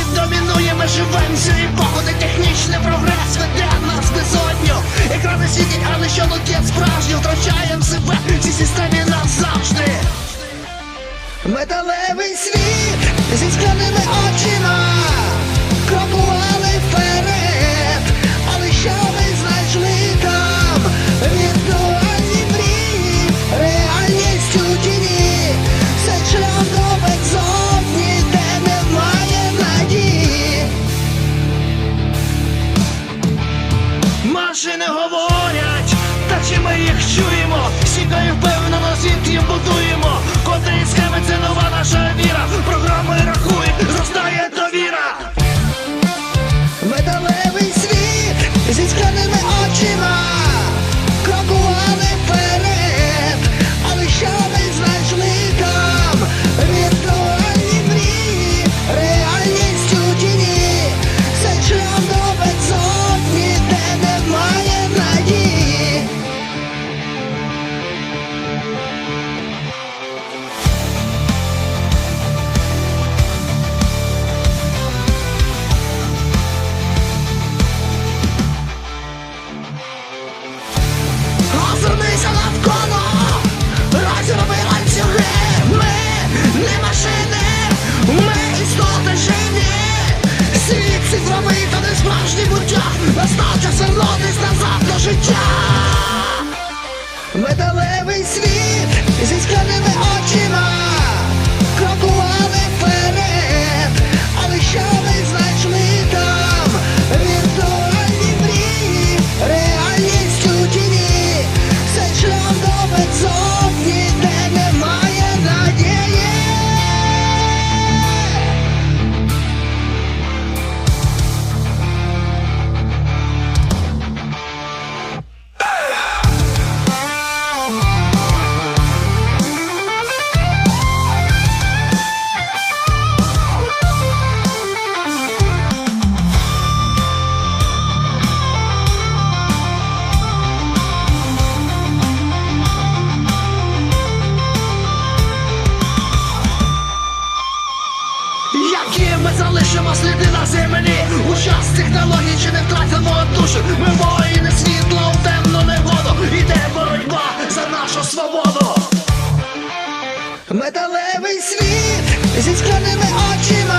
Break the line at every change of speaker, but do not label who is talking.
світ домінує виживанцю і походи технічний прогрес веде нас безодню. Екрани світять, але що лукет справжній Втрачаємо себе в цій системі назавжди. Металевий світ. Чуємо? Сікою буття Настав час назад до життя. Металевий світ залишимо сліди на землі. У час технологій чи не втратимо душу? Ми воїни світло в темну негоду Іде боротьба за нашу свободу. Металевий світ зі скляними очима